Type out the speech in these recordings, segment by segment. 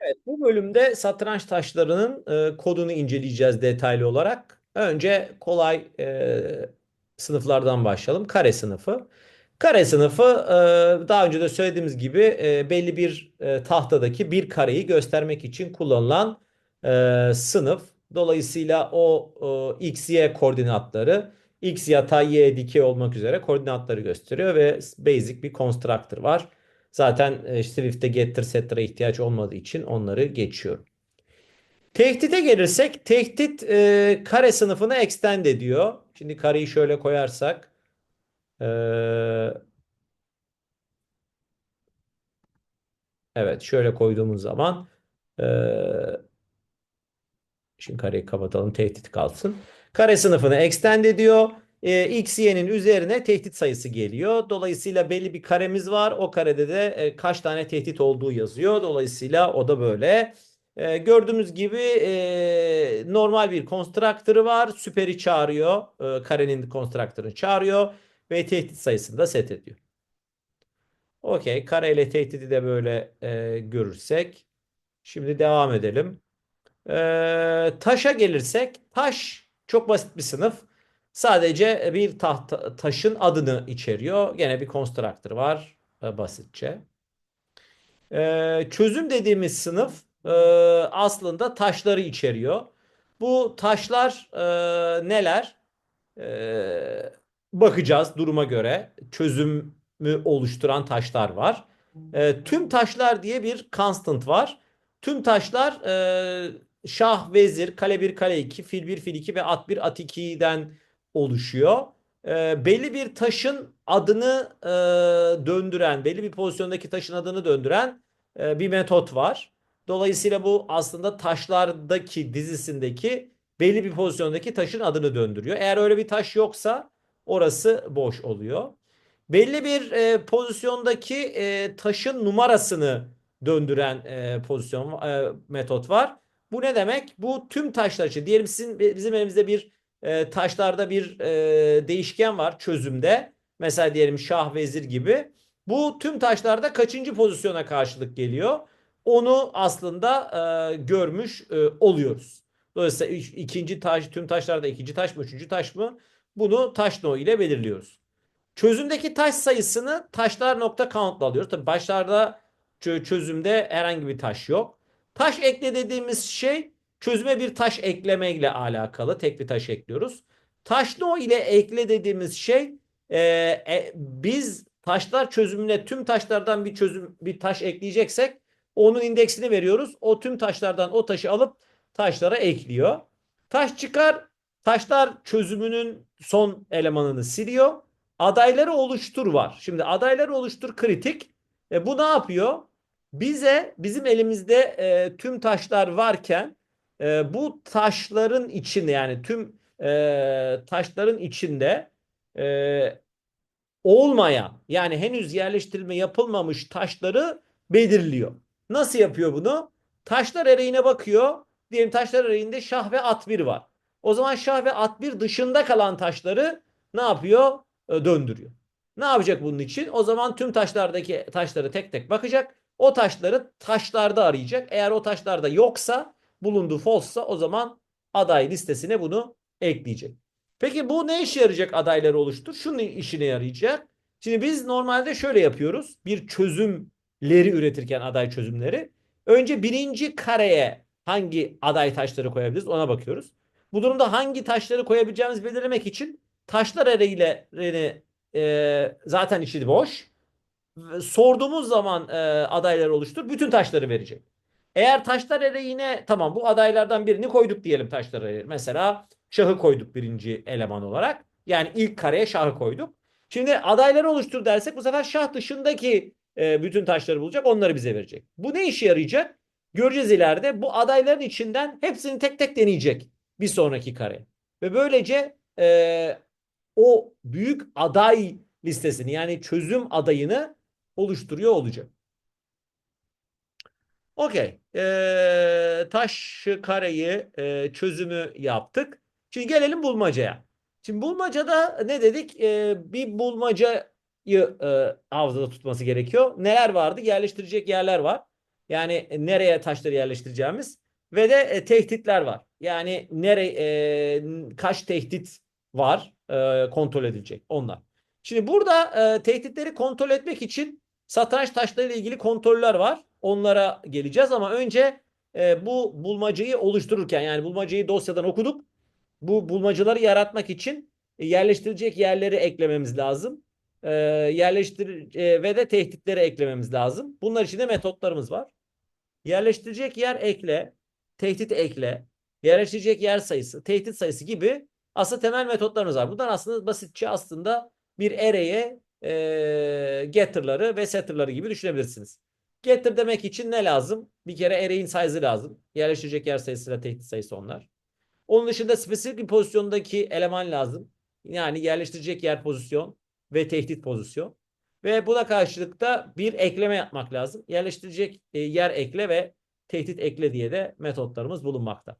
Evet, bu bölümde satranç taşlarının e, kodunu inceleyeceğiz detaylı olarak. Önce kolay e, sınıflardan başlayalım. Kare sınıfı. Kare sınıfı e, daha önce de söylediğimiz gibi e, belli bir e, tahtadaki bir kareyi göstermek için kullanılan e, sınıf. Dolayısıyla o e, x, y koordinatları x yatay, y dikey olmak üzere koordinatları gösteriyor ve basic bir constructor var. Zaten e, Swift'te getter setter'a ihtiyaç olmadığı için onları geçiyorum. Tehdite gelirsek tehdit e, kare sınıfını extend ediyor. Şimdi kareyi şöyle koyarsak e, evet şöyle koyduğumuz zaman e, şimdi kareyi kapatalım tehdit kalsın. Kare sınıfını extend ediyor. E, x, y'nin üzerine tehdit sayısı geliyor. Dolayısıyla belli bir karemiz var. O karede de e, kaç tane tehdit olduğu yazıyor. Dolayısıyla o da böyle. E, gördüğümüz gibi e, normal bir constructor'ı var. Süperi çağırıyor. E, karenin constructor'ını çağırıyor. Ve tehdit sayısını da set ediyor. Okey. Kare ile tehdidi de böyle e, görürsek. Şimdi devam edelim. E, taşa gelirsek. Taş çok basit bir sınıf. Sadece bir tahta, taşın adını içeriyor. Gene bir constructor var e, basitçe. E, çözüm dediğimiz sınıf e, aslında taşları içeriyor. Bu taşlar e, neler? E, bakacağız duruma göre. Çözümü oluşturan taşlar var. E, tüm taşlar diye bir constant var. Tüm taşlar e, şah, vezir, kale 1, kale 2, fil 1, fil 2 ve at 1, at 2'den oluşuyor. E, belli bir taşın adını e, döndüren, belli bir pozisyondaki taşın adını döndüren e, bir metot var. Dolayısıyla bu aslında taşlardaki dizisindeki belli bir pozisyondaki taşın adını döndürüyor. Eğer öyle bir taş yoksa orası boş oluyor. Belli bir e, pozisyondaki e, taşın numarasını döndüren e, pozisyon e, metot var. Bu ne demek? Bu tüm taşlar için. Diyelim sizin bizim elimizde bir e, taşlarda bir e, değişken var çözümde. Mesela diyelim şah vezir gibi. Bu tüm taşlarda kaçıncı pozisyona karşılık geliyor? Onu aslında e, görmüş e, oluyoruz. Dolayısıyla ikinci taş, tüm taşlarda ikinci taş mı, üçüncü taş mı? Bunu taş no ile belirliyoruz. Çözümdeki taş sayısını taşlar nokta count'la alıyoruz. Tabii başlarda çözümde herhangi bir taş yok. Taş ekle dediğimiz şey çözüme bir taş eklemeyle alakalı. Tek bir taş ekliyoruz. Taşno ile ekle dediğimiz şey e, e, biz taşlar çözümüne tüm taşlardan bir çözüm bir taş ekleyeceksek onun indeksini veriyoruz. O tüm taşlardan o taşı alıp taşlara ekliyor. Taş çıkar. Taşlar çözümünün son elemanını siliyor. Adayları oluştur var. Şimdi adayları oluştur kritik. E, bu ne yapıyor? Bize bizim elimizde e, tüm taşlar varken e, bu taşların içinde yani tüm e, taşların içinde e, olmayan yani henüz yerleştirilme yapılmamış taşları belirliyor. Nasıl yapıyor bunu? Taşlar ereğine bakıyor. Diyelim taşlar ereğinde şah ve at bir var. O zaman şah ve at bir dışında kalan taşları ne yapıyor? E, döndürüyor. Ne yapacak bunun için? O zaman tüm taşlardaki taşları tek tek bakacak. O taşları taşlarda arayacak. Eğer o taşlarda yoksa bulunduğu false'sa o zaman aday listesine bunu ekleyecek. Peki bu ne işe yarayacak adayları oluştur? Şunun işine yarayacak. Şimdi biz normalde şöyle yapıyoruz. Bir çözümleri üretirken aday çözümleri. Önce birinci kareye hangi aday taşları koyabiliriz ona bakıyoruz. Bu durumda hangi taşları koyabileceğimizi belirlemek için taşlar arayıyla e, zaten içi boş. Sorduğumuz zaman e, adayları oluştur. Bütün taşları verecek. Eğer taşlar ereğine tamam bu adaylardan birini koyduk diyelim taşlar ereğine. Mesela şahı koyduk birinci eleman olarak. Yani ilk kareye şahı koyduk. Şimdi adayları oluştur dersek bu sefer şah dışındaki e, bütün taşları bulacak onları bize verecek. Bu ne işe yarayacak? Göreceğiz ileride. Bu adayların içinden hepsini tek tek deneyecek bir sonraki kare. Ve böylece e, o büyük aday listesini yani çözüm adayını oluşturuyor olacak. Okey. Ee, taş kareyi e, çözümü yaptık. Şimdi gelelim bulmacaya. Şimdi bulmacada ne dedik? Ee, bir bulmacayı e, hafızada tutması gerekiyor. Neler vardı? Yerleştirecek yerler var. Yani e, nereye taşları yerleştireceğimiz ve de e, tehditler var. Yani nereye e, kaç tehdit var e, kontrol edilecek onlar. Şimdi burada e, tehditleri kontrol etmek için satranç taşları ile ilgili kontroller var. Onlara geleceğiz ama önce e, bu bulmacayı oluştururken yani bulmacayı dosyadan okuduk. Bu bulmacaları yaratmak için e, yerleştirecek yerleri eklememiz lazım. E, yerleştir e, ve de tehditleri eklememiz lazım. Bunlar için de metotlarımız var. Yerleştirecek yer ekle, tehdit ekle, yerleştirecek yer sayısı, tehdit sayısı gibi aslında temel metotlarımız var. Bunlar aslında basitçe aslında bir array'e e, getter'ları ve setter'ları gibi düşünebilirsiniz. Getter demek için ne lazım? Bir kere array'in size'ı lazım. Yerleştirecek yer sayısıyla tehdit sayısı onlar. Onun dışında spesifik bir pozisyondaki eleman lazım. Yani yerleştirecek yer pozisyon ve tehdit pozisyon. Ve buna karşılık da bir ekleme yapmak lazım. Yerleştirecek e, yer ekle ve tehdit ekle diye de metotlarımız bulunmakta.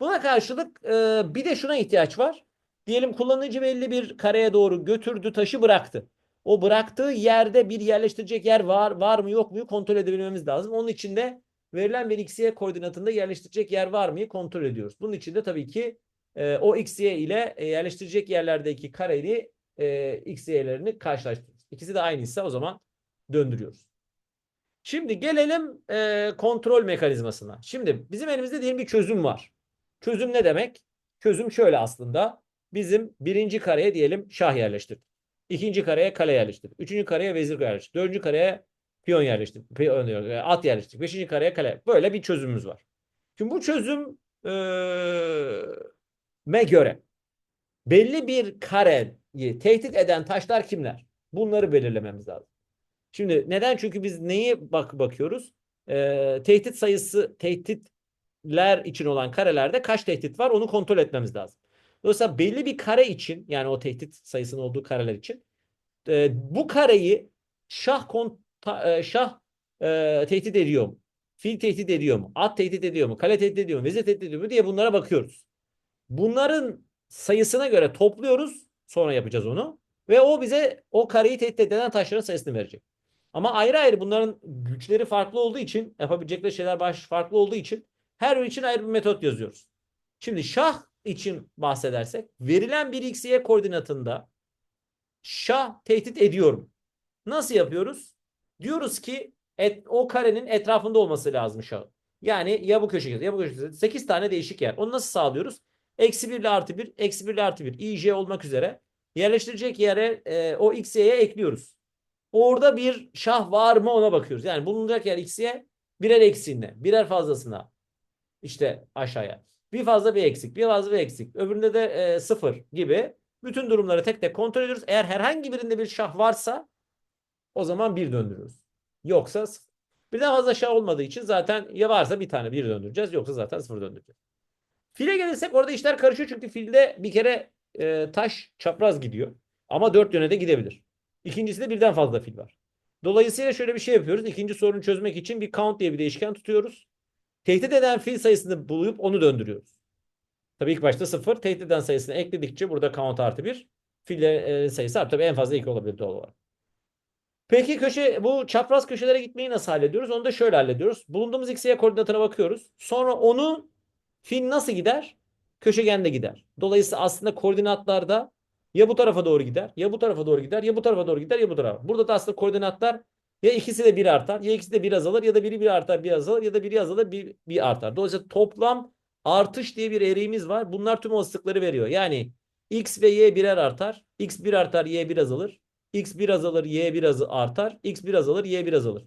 Buna karşılık e, bir de şuna ihtiyaç var. Diyelim kullanıcı belli bir kareye doğru götürdü, taşı bıraktı. O bıraktığı yerde bir yerleştirecek yer var var mı yok mu kontrol edebilmemiz lazım. Onun için de verilen bir xy koordinatında yerleştirecek yer var mı kontrol ediyoruz. Bunun için de tabii ki e, o xy ile e, yerleştirecek yerlerdeki kareli e, xy'lerini karşılaştırıyoruz. İkisi de aynıysa o zaman döndürüyoruz. Şimdi gelelim e, kontrol mekanizmasına. Şimdi bizim elimizde diyelim bir çözüm var. Çözüm ne demek? Çözüm şöyle aslında. Bizim birinci kareye diyelim şah yerleştirdik. İkinci kareye kale yerleştirdik. Üçüncü kareye vezir yerleştirdik. Dördüncü kareye piyon yerleştirdik. Piyon, e, at yerleştirdik. Beşinci kareye kale. Böyle bir çözümümüz var. Şimdi bu çözüm e, me göre belli bir kareyi tehdit eden taşlar kimler? Bunları belirlememiz lazım. Şimdi neden? Çünkü biz neyi bak bakıyoruz? Ee, tehdit sayısı, tehditler için olan karelerde kaç tehdit var onu kontrol etmemiz lazım. Dolayısıyla belli bir kare için yani o tehdit sayısının olduğu kareler için e, bu kareyi şah konta, e, şah e, tehdit ediyor mu? Fil tehdit ediyor mu? At tehdit ediyor mu? Kale tehdit ediyor mu? Vezir tehdit ediyor mu diye bunlara bakıyoruz. Bunların sayısına göre topluyoruz. Sonra yapacağız onu. Ve o bize o kareyi tehdit eden taşların sayısını verecek. Ama ayrı ayrı bunların güçleri farklı olduğu için yapabilecekleri şeyler baş farklı olduğu için her bir için ayrı bir metot yazıyoruz. Şimdi şah için bahsedersek verilen bir xy koordinatında şah tehdit ediyorum. Nasıl yapıyoruz? Diyoruz ki et, o karenin etrafında olması lazım şah. Yani ya bu köşe ya bu köşe 8 tane değişik yer. Onu nasıl sağlıyoruz? Eksi 1 ile artı 1, eksi 1 ile artı 1, ij olmak üzere yerleştirecek yere e, o xy'ye ekliyoruz. Orada bir şah var mı ona bakıyoruz. Yani bulunacak yer x'ye birer eksiğine, birer fazlasına işte aşağıya. Bir fazla bir eksik, bir fazla bir eksik. Öbüründe de e, sıfır gibi. Bütün durumları tek tek kontrol ediyoruz. Eğer herhangi birinde bir şah varsa o zaman bir döndürüyoruz. Yoksa sıfır. Birden fazla şah olmadığı için zaten ya varsa bir tane bir döndüreceğiz. Yoksa zaten sıfır döndüreceğiz. File gelirsek orada işler karışıyor. Çünkü filde bir kere e, taş çapraz gidiyor. Ama dört yöne de gidebilir. İkincisi de birden fazla fil var. Dolayısıyla şöyle bir şey yapıyoruz. İkinci sorunu çözmek için bir count diye bir değişken tutuyoruz. Tehdit eden fil sayısını bulup onu döndürüyoruz. Tabii ilk başta sıfır. Tehdit eden sayısını ekledikçe burada count artı bir. Filler e, sayısı artı. Tabii en fazla iki olabilir doğal olarak. Peki köşe bu çapraz köşelere gitmeyi nasıl hallediyoruz? Onu da şöyle hallediyoruz. Bulunduğumuz x'ye koordinatına bakıyoruz. Sonra onu fil nasıl gider? Köşegende gider. Dolayısıyla aslında koordinatlarda ya bu tarafa doğru gider, ya bu tarafa doğru gider, ya bu tarafa doğru gider, ya bu tarafa. Burada da aslında koordinatlar ya ikisi de bir artar, ya ikisi de bir azalır, ya da biri bir artar, bir azalır, ya da biri azalır, bir, bir artar. Dolayısıyla toplam artış diye bir eğrimiz var. Bunlar tüm olasılıkları veriyor. Yani x ve y birer artar, x bir artar, y bir azalır. x bir azalır, y bir azı artar, x bir azalır, y bir azalır.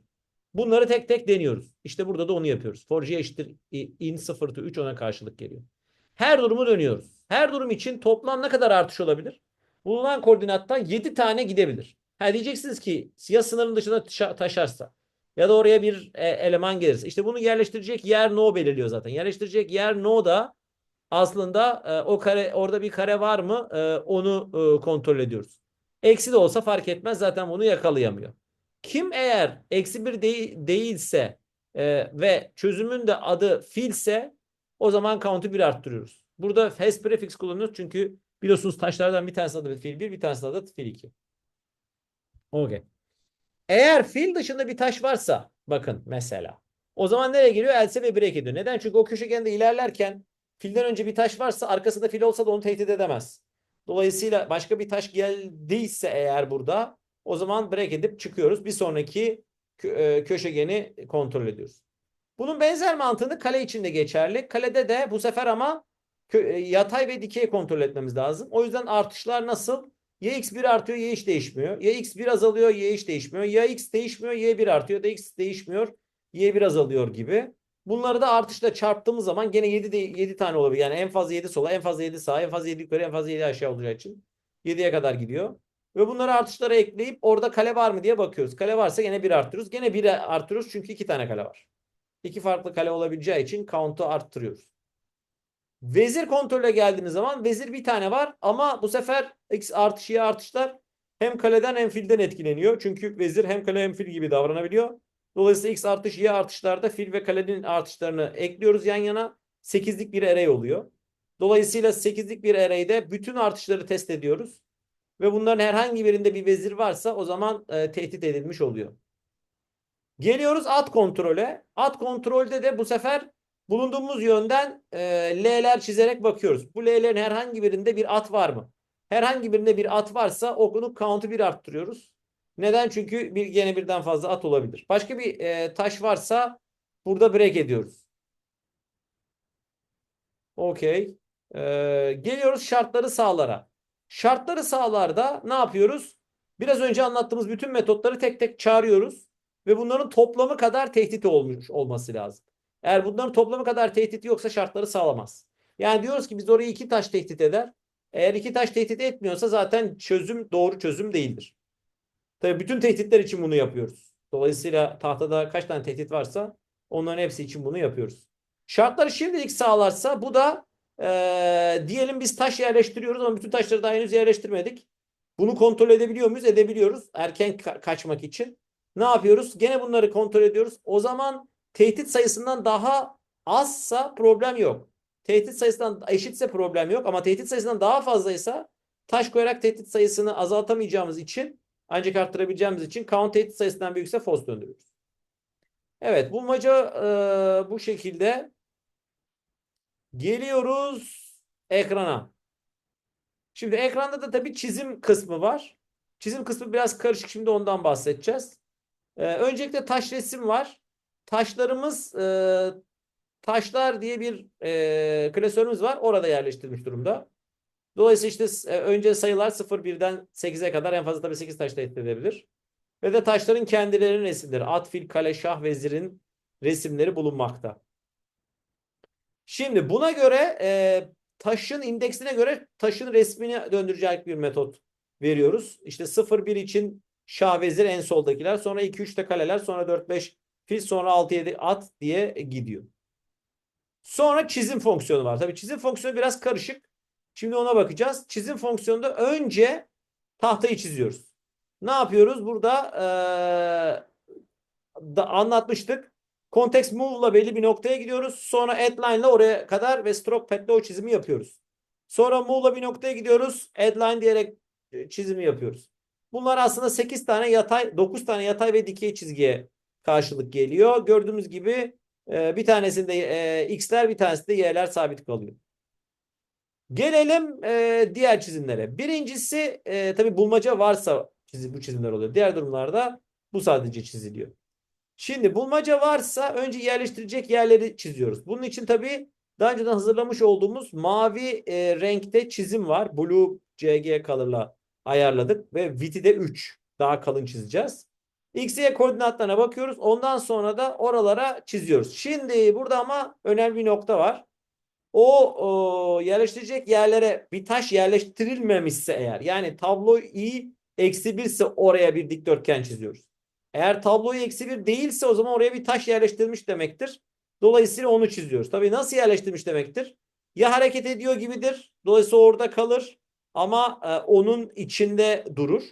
Bunları tek tek deniyoruz. İşte burada da onu yapıyoruz. For g eşittir in 0 to 3 ona karşılık geliyor. Her durumu dönüyoruz. Her durum için toplam ne kadar artış olabilir? Bulunan koordinattan 7 tane gidebilir. Ha diyeceksiniz ki ya sınırın dışına taşarsa ya da oraya bir e, eleman gelirse. İşte bunu yerleştirecek yer no belirliyor zaten. Yerleştirecek yer no da aslında e, o kare orada bir kare var mı e, onu kontrol ediyoruz. Eksi de olsa fark etmez zaten bunu yakalayamıyor. Kim eğer eksi bir de değilse e, ve çözümün de adı filse o zaman count'u bir arttırıyoruz. Burada has prefix kullanıyoruz çünkü biliyorsunuz taşlardan bir tanesi adı fil 1 bir tanesi adı fil 2. Okay. Eğer fil dışında bir taş varsa bakın mesela O zaman nereye geliyor? Else ve break ediyor. Neden? Çünkü o köşegende ilerlerken filden önce bir taş varsa arkasında fil olsa da onu tehdit edemez. Dolayısıyla başka bir taş geldiyse eğer burada o zaman break edip çıkıyoruz. Bir sonraki kö- e, köşegeni kontrol ediyoruz. Bunun benzer mantığını kale için de geçerli. Kalede de bu sefer ama e, yatay ve dikey kontrol etmemiz lazım. O yüzden artışlar nasıl? Ya x1 artıyor ya hiç değişmiyor. Ya x1 azalıyor ya hiç değişmiyor. Ya x değişmiyor ya 1 artıyor da x değişmiyor y1 azalıyor gibi. Bunları da artışla çarptığımız zaman gene 7 de 7 tane olabilir. Yani en fazla 7 sola, en fazla 7 sağa, en fazla 7 yukarı, en fazla 7 aşağı olacağı için 7'ye kadar gidiyor. Ve bunları artışlara ekleyip orada kale var mı diye bakıyoruz. Kale varsa gene 1 arttırıyoruz. Gene 1 arttırıyoruz çünkü 2 tane kale var. İki farklı kale olabileceği için count'u arttırıyoruz. Vezir kontrole geldiğimiz zaman vezir bir tane var ama bu sefer x artış y artışlar hem kaleden hem filden etkileniyor. Çünkü vezir hem kale hem fil gibi davranabiliyor. Dolayısıyla x artış y artışlarda fil ve kalenin artışlarını ekliyoruz yan yana. 8'lik bir array oluyor. Dolayısıyla 8'lik bir array'de bütün artışları test ediyoruz. Ve bunların herhangi birinde bir vezir varsa o zaman e, tehdit edilmiş oluyor. Geliyoruz at kontrole. At kontrolde de bu sefer bulunduğumuz yönden e, L'ler çizerek bakıyoruz. Bu L'lerin herhangi birinde bir at var mı? Herhangi birinde bir at varsa okunun count'u bir arttırıyoruz. Neden? Çünkü bir gene birden fazla at olabilir. Başka bir e, taş varsa burada break ediyoruz. Okey. Ee, geliyoruz şartları sağlara. Şartları sağlarda ne yapıyoruz? Biraz önce anlattığımız bütün metotları tek tek çağırıyoruz ve bunların toplamı kadar tehdit olmuş olması lazım. Eğer bunların toplamı kadar tehdit yoksa şartları sağlamaz. Yani diyoruz ki biz orayı iki taş tehdit eder. Eğer iki taş tehdit etmiyorsa zaten çözüm doğru çözüm değildir. Tabii bütün tehditler için bunu yapıyoruz. Dolayısıyla tahtada kaç tane tehdit varsa onların hepsi için bunu yapıyoruz. Şartları şimdilik sağlarsa bu da eee, diyelim biz taş yerleştiriyoruz ama bütün taşları daha henüz yerleştirmedik. Bunu kontrol edebiliyor muyuz? Edebiliyoruz. Erken ka- kaçmak için. Ne yapıyoruz? Gene bunları kontrol ediyoruz. O zaman tehdit sayısından daha azsa problem yok. Tehdit sayısından eşitse problem yok ama tehdit sayısından daha fazlaysa taş koyarak tehdit sayısını azaltamayacağımız için ancak arttırabileceğimiz için count tehdit sayısından büyükse false döndürüyoruz. Evet bulmaca e, bu şekilde. Geliyoruz ekrana. Şimdi ekranda da tabii çizim kısmı var. Çizim kısmı biraz karışık. Şimdi ondan bahsedeceğiz. Ee, öncelikle taş resim var. Taşlarımız e, taşlar diye bir e, klasörümüz var. Orada yerleştirilmiş durumda. Dolayısıyla işte e, önce sayılar 0 birden 8'e kadar en fazla tabii 8 taş tehdit edebilir. Ve de taşların kendilerinin resimleri. At, fil, kale, şah, vezirin resimleri bulunmakta. Şimdi buna göre e, taşın indeksine göre taşın resmini döndürecek bir metot veriyoruz. İşte 0-1 için şah vezir en soldakiler. Sonra 2-3'te kaleler. Sonra 4-5 fil. Sonra 6-7 at diye gidiyor. Sonra çizim fonksiyonu var. Tabii çizim fonksiyonu biraz karışık. Şimdi ona bakacağız. Çizim fonksiyonunda önce tahtayı çiziyoruz. Ne yapıyoruz? Burada eee, da anlatmıştık. Context move'la belli bir noktaya gidiyoruz. Sonra addline'la oraya kadar ve stroke pad'le o çizimi yapıyoruz. Sonra move'la bir noktaya gidiyoruz. Addline diyerek e, çizimi yapıyoruz. Bunlar aslında 8 tane yatay, 9 tane yatay ve dikey çizgiye karşılık geliyor. Gördüğümüz gibi e, bir tanesinde e, x'ler bir tanesinde y'ler sabit kalıyor. Gelelim e, diğer çizimlere. Birincisi e, tabi bulmaca varsa çizim, bu çizimler oluyor. Diğer durumlarda bu sadece çiziliyor. Şimdi bulmaca varsa önce yerleştirecek yerleri çiziyoruz. Bunun için tabii daha önceden hazırlamış olduğumuz mavi e, renkte çizim var. Blue CG color'la ayarladık ve width'i de 3. Daha kalın çizeceğiz. X, koordinatlarına bakıyoruz. Ondan sonra da oralara çiziyoruz. Şimdi burada ama önemli bir nokta var. O, o yerleştirecek yerlere bir taş yerleştirilmemişse eğer yani tablo i eksi 1 ise oraya bir dikdörtgen çiziyoruz. Eğer tabloyu eksi 1 değilse o zaman oraya bir taş yerleştirilmiş demektir. Dolayısıyla onu çiziyoruz. Tabii nasıl yerleştirmiş demektir? Ya hareket ediyor gibidir. Dolayısıyla orada kalır ama e, onun içinde durur.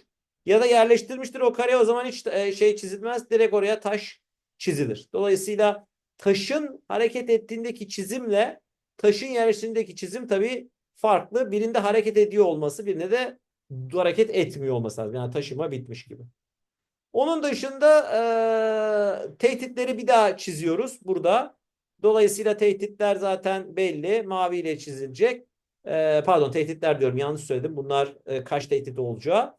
Ya da yerleştirmiştir o kareye o zaman hiç e, şey çizilmez. Direkt oraya taş çizilir. Dolayısıyla taşın hareket ettiğindeki çizimle taşın yerleştiğindeki çizim tabii farklı. Birinde hareket ediyor olması, birinde de hareket etmiyor olması lazım. Yani taşıma bitmiş gibi. Onun dışında e, tehditleri bir daha çiziyoruz burada. Dolayısıyla tehditler zaten belli. Maviyle çizilecek. E, pardon tehditler diyorum yanlış söyledim. Bunlar e, kaç tehdit olacağı.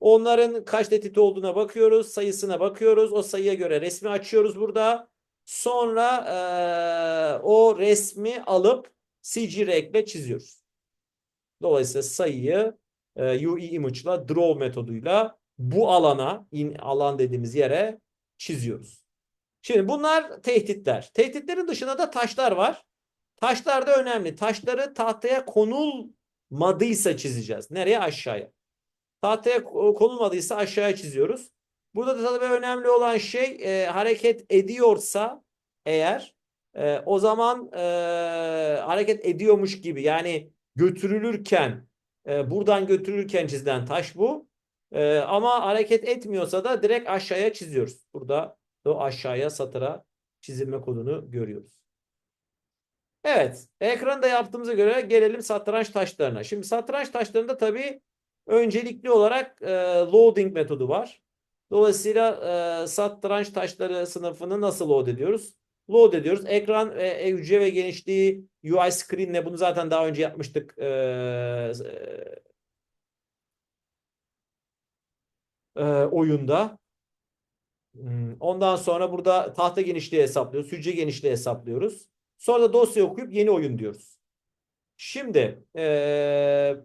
Onların kaç tehdit olduğuna bakıyoruz. Sayısına bakıyoruz. O sayıya göre resmi açıyoruz burada. Sonra e, o resmi alıp CG ile çiziyoruz. Dolayısıyla sayıyı e, UE image'la draw metoduyla bu alana in, alan dediğimiz yere çiziyoruz. Şimdi bunlar tehditler. Tehditlerin dışında da taşlar var. Taşlar da önemli. Taşları tahtaya konulmadıysa çizeceğiz. Nereye? Aşağıya. Tahtaya konulmadıysa aşağıya çiziyoruz. Burada da tabii önemli olan şey e, hareket ediyorsa eğer e, o zaman e, hareket ediyormuş gibi yani götürülürken e, buradan götürülürken çizilen taş bu. E, ama hareket etmiyorsa da direkt aşağıya çiziyoruz. Burada o aşağıya satıra çizilme kodunu görüyoruz. Evet, ekranda yaptığımıza göre gelelim satranç taşlarına. Şimdi satranç taşlarında tabii öncelikli olarak e, loading metodu var. Dolayısıyla e, satranç taşları sınıfını nasıl load ediyoruz? Load ediyoruz. Ekran e, e, hücre ve genişliği UI screen'le bunu zaten daha önce yapmıştık. E, e, oyunda. Hmm, Ondan sonra burada tahta genişliği hesaplıyoruz. Hücre genişliği hesaplıyoruz. Sonra da dosya okuyup yeni oyun diyoruz. Şimdi e,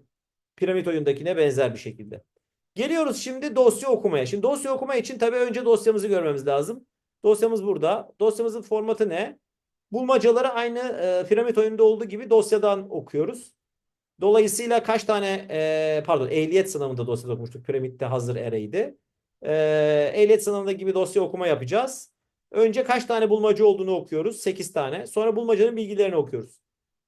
piramit oyundakine benzer bir şekilde. Geliyoruz şimdi dosya okumaya. Şimdi dosya okuma için tabii önce dosyamızı görmemiz lazım. Dosyamız burada. Dosyamızın formatı ne? Bulmacaları aynı e, piramit oyununda olduğu gibi dosyadan okuyoruz. Dolayısıyla kaç tane e, pardon ehliyet sınavında dosya okumuştuk. Piramitte hazır array'di. E, ehliyet sınavında gibi dosya okuma yapacağız. Önce kaç tane bulmaca olduğunu okuyoruz. 8 tane. Sonra bulmacanın bilgilerini okuyoruz.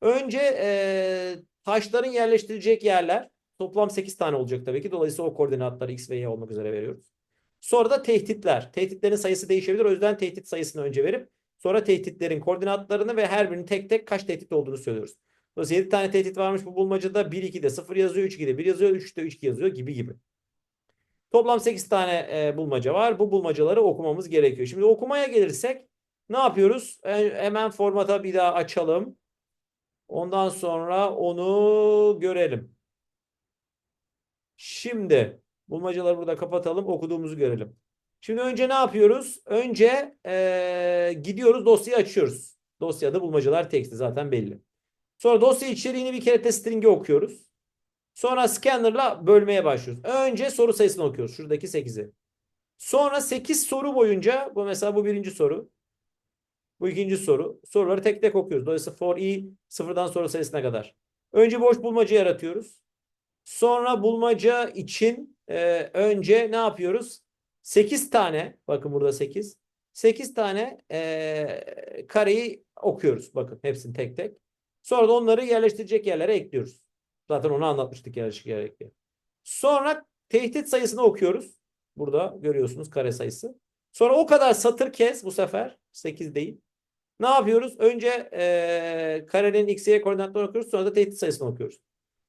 Önce e, taşların yerleştirilecek yerler. Toplam 8 tane olacak tabii ki. Dolayısıyla o koordinatları x ve y olmak üzere veriyoruz. Sonra da tehditler. Tehditlerin sayısı değişebilir. O yüzden tehdit sayısını önce verip sonra tehditlerin koordinatlarını ve her birinin tek tek kaç tehdit olduğunu söylüyoruz. Dolayısıyla 7 tane tehdit varmış bu bulmacada. 1 2'de 0 yazıyor, 3 2'de 1 yazıyor, 3'te 3 yazıyor gibi gibi. Toplam 8 tane e, bulmaca var. Bu bulmacaları okumamız gerekiyor. Şimdi okumaya gelirsek ne yapıyoruz? E, hemen formata bir daha açalım. Ondan sonra onu görelim. Şimdi bulmacaları burada kapatalım. Okuduğumuzu görelim. Şimdi önce ne yapıyoruz? Önce e, gidiyoruz dosyayı açıyoruz. Dosyada bulmacalar teksti zaten belli. Sonra dosya içeriğini bir kere string'i okuyoruz. Sonra scanner'la bölmeye başlıyoruz. Önce soru sayısını okuyoruz. Şuradaki 8'i. Sonra 8 soru boyunca bu mesela bu birinci soru. Bu ikinci soru. Soruları tek tek okuyoruz. Dolayısıyla for i sıfırdan soru sayısına kadar. Önce boş bulmaca yaratıyoruz. Sonra bulmaca için e, önce ne yapıyoruz? 8 tane bakın burada 8. 8 tane e, kareyi okuyoruz. Bakın hepsini tek tek. Sonra da onları yerleştirecek yerlere ekliyoruz. Zaten onu anlatmıştık yerleşik yerlere. Sonra tehdit sayısını okuyoruz. Burada görüyorsunuz kare sayısı. Sonra o kadar satır kez bu sefer 8 değil. Ne yapıyoruz? Önce e, karenin x, y koordinatlarını okuyoruz. Sonra da tehdit sayısını okuyoruz.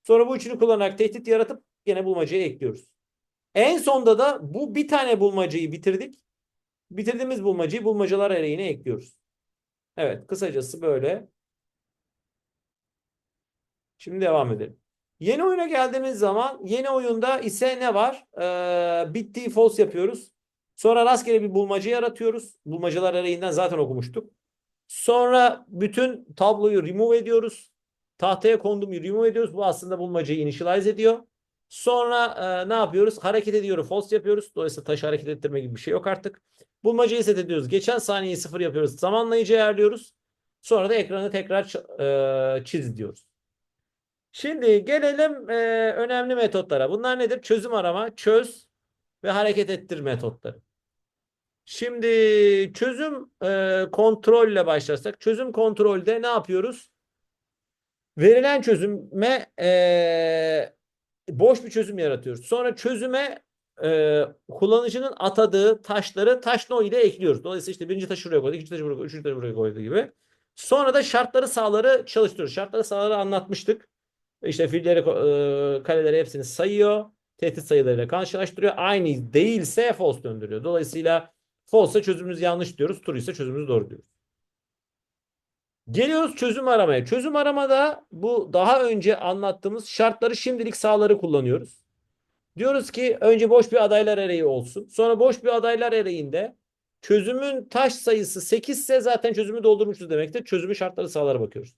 Sonra bu üçünü kullanarak tehdit yaratıp gene bulmacayı ekliyoruz. En sonda da bu bir tane bulmacayı bitirdik. Bitirdiğimiz bulmacayı bulmacalar arayına ekliyoruz. Evet kısacası böyle. Şimdi devam edelim. Yeni oyuna geldiğimiz zaman yeni oyunda ise ne var? Ee, bittiği false yapıyoruz. Sonra rastgele bir bulmaca yaratıyoruz. Bulmacalar arayından zaten okumuştuk. Sonra bütün tabloyu remove ediyoruz. Tahtaya konduğumu remove ediyoruz. Bu aslında bulmacayı initialize ediyor. Sonra e, ne yapıyoruz? Hareket ediyoruz. False yapıyoruz. Dolayısıyla taşı hareket ettirme gibi bir şey yok artık. Bulmacayı set ediyoruz. Geçen saniyeyi sıfır yapıyoruz. Zamanlayıcı ayarlıyoruz. Sonra da ekranı tekrar e, çiz diyoruz. Şimdi gelelim e, önemli metotlara. Bunlar nedir? Çözüm arama, çöz ve hareket ettir metotları. Şimdi çözüm e, kontrolle başlarsak, çözüm kontrolde ne yapıyoruz? Verilen çözüme e, boş bir çözüm yaratıyoruz. Sonra çözüme e, kullanıcının atadığı taşları taş no ile ekliyoruz. Dolayısıyla işte birinci taşı buraya koyduk, ikinci taşı buraya koyduk, üçüncü taşı buraya koyduk gibi. Sonra da şartları sağları çalıştırıyoruz. Şartları sağları anlatmıştık. İşte filleri, e, kareleri hepsini sayıyor. tehdit sayılarıyla karşılaştırıyor. Aynı değilse false döndürüyor. Dolayısıyla false çözümümüz yanlış diyoruz. True ise çözümümüz doğru diyoruz. Geliyoruz çözüm aramaya. Çözüm aramada bu daha önce anlattığımız şartları şimdilik sağları kullanıyoruz. Diyoruz ki önce boş bir adaylar arayı olsun. Sonra boş bir adaylar arayında çözümün taş sayısı 8 ise zaten çözümü doldurmuşuz demektir. Çözümün şartları sağlara bakıyoruz.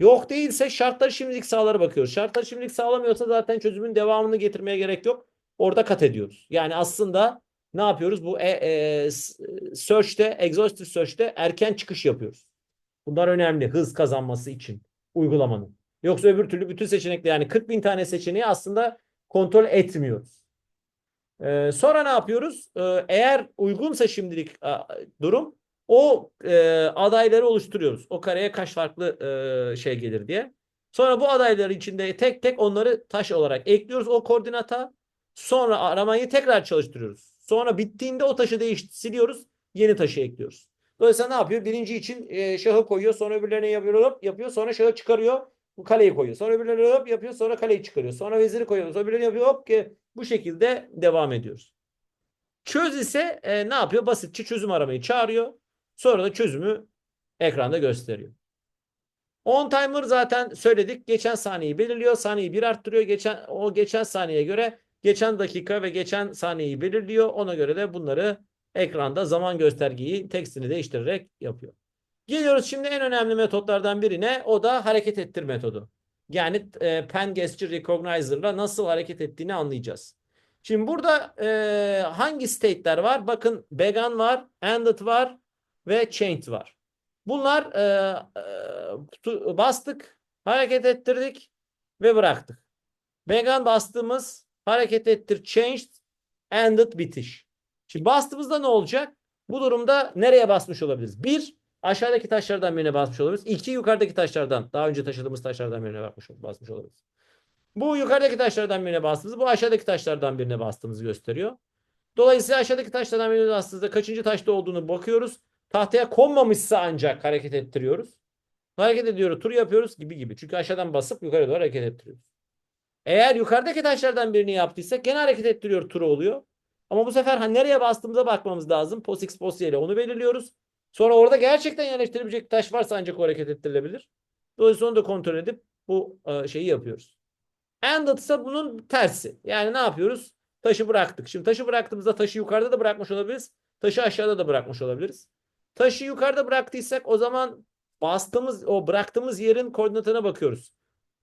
Yok değilse şartları şimdilik sağlara bakıyoruz. Şartları şimdilik sağlamıyorsa zaten çözümün devamını getirmeye gerek yok. Orada kat ediyoruz. Yani aslında ne yapıyoruz? Bu e, e, search'te, exhaustive search'te erken çıkış yapıyoruz. Bunlar önemli hız kazanması için uygulamanın. Yoksa öbür türlü bütün seçenekler yani 40 bin tane seçeneği aslında kontrol etmiyoruz. Ee, sonra ne yapıyoruz? Ee, eğer uygunsa şimdilik a, durum o e, adayları oluşturuyoruz. O kareye kaç farklı e, şey gelir diye. Sonra bu adaylar içinde tek tek onları taş olarak ekliyoruz o koordinata. Sonra aramayı tekrar çalıştırıyoruz. Sonra bittiğinde o taşı değiş siliyoruz. Yeni taşı ekliyoruz. Dolayısıyla ne yapıyor? Birinci için e, şahı koyuyor. Sonra öbürlerine yapıyor, hop, yapıyor. Sonra şahı çıkarıyor. Bu kaleyi koyuyor. Sonra öbürlerine hop yapıyor. Sonra kaleyi çıkarıyor. Sonra veziri koyuyor. Sonra öbürlerine yapıyor. Hop ki bu şekilde devam ediyoruz. Çöz ise e, ne yapıyor? Basitçe çözüm aramayı çağırıyor. Sonra da çözümü ekranda gösteriyor. On timer zaten söyledik. Geçen saniyeyi belirliyor. Saniyeyi bir arttırıyor. Geçen o geçen saniyeye göre geçen dakika ve geçen saniyeyi belirliyor. Ona göre de bunları ekranda zaman göstergeyi tekstini değiştirerek yapıyor. Geliyoruz şimdi en önemli metotlardan birine. O da hareket ettir metodu. Yani e, pen gesture recognizer'la nasıl hareket ettiğini anlayacağız. Şimdi burada e, hangi state'ler var? Bakın began var, ended var ve chained var. Bunlar e, e, bastık, hareket ettirdik ve bıraktık. Began bastığımız hareket ettir changed, ended bitiş. Şimdi bastığımızda ne olacak? Bu durumda nereye basmış olabiliriz? Bir, aşağıdaki taşlardan birine basmış olabiliriz. İki, yukarıdaki taşlardan, daha önce taşıdığımız taşlardan birine basmış, olabiliriz. Bu yukarıdaki taşlardan birine bastığımız, bu aşağıdaki taşlardan birine bastığımızı gösteriyor. Dolayısıyla aşağıdaki taşlardan birine bastığımızda kaçıncı taşta olduğunu bakıyoruz. Tahtaya konmamışsa ancak hareket ettiriyoruz. Hareket ediyoruz, tur yapıyoruz gibi gibi. Çünkü aşağıdan basıp yukarı doğru hareket ettiriyoruz. Eğer yukarıdaki taşlardan birini yaptıysak gene hareket ettiriyor, turu oluyor. Ama bu sefer hani nereye bastığımıza bakmamız lazım. POSY ile onu belirliyoruz. Sonra orada gerçekten yerleştirebilecek taş varsa ancak o hareket ettirilebilir. Dolayısıyla onu da kontrol edip bu şeyi yapıyoruz. Ended ise bunun tersi. Yani ne yapıyoruz? Taşı bıraktık. Şimdi taşı bıraktığımızda taşı yukarıda da bırakmış olabiliriz. Taşı aşağıda da bırakmış olabiliriz. Taşı yukarıda bıraktıysak o zaman bastığımız o bıraktığımız yerin koordinatına bakıyoruz.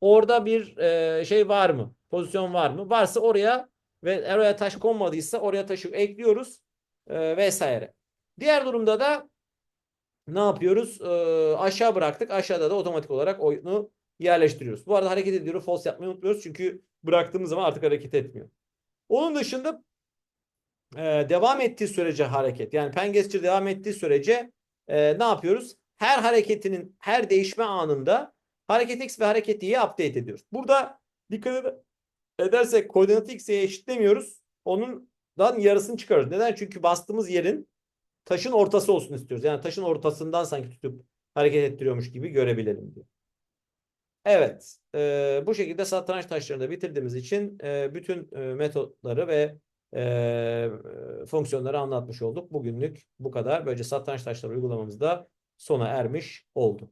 Orada bir e, şey var mı? Pozisyon var mı? Varsa oraya ve oraya taş konmadıysa oraya taşı ekliyoruz e, vesaire. Diğer durumda da ne yapıyoruz? E, aşağı bıraktık. Aşağıda da otomatik olarak oyunu yerleştiriyoruz. Bu arada hareket ediyor. False yapmayı unutmuyoruz. Çünkü bıraktığımız zaman artık hareket etmiyor. Onun dışında e, devam ettiği sürece hareket yani pen gesture devam ettiği sürece e, ne yapıyoruz? Her hareketinin her değişme anında hareket x ve hareket y'yi update ediyoruz. Burada dikkat edersek koordinatı x'e eşitlemiyoruz. Onundan yarısını çıkarıyoruz. Neden? Çünkü bastığımız yerin taşın ortası olsun istiyoruz. Yani taşın ortasından sanki tutup hareket ettiriyormuş gibi görebilelim diye. Evet. E, bu şekilde satranç taşlarını da bitirdiğimiz için e, bütün e, metotları ve e, fonksiyonları anlatmış olduk. Bugünlük bu kadar. Böylece satranç taşları uygulamamız da sona ermiş oldu.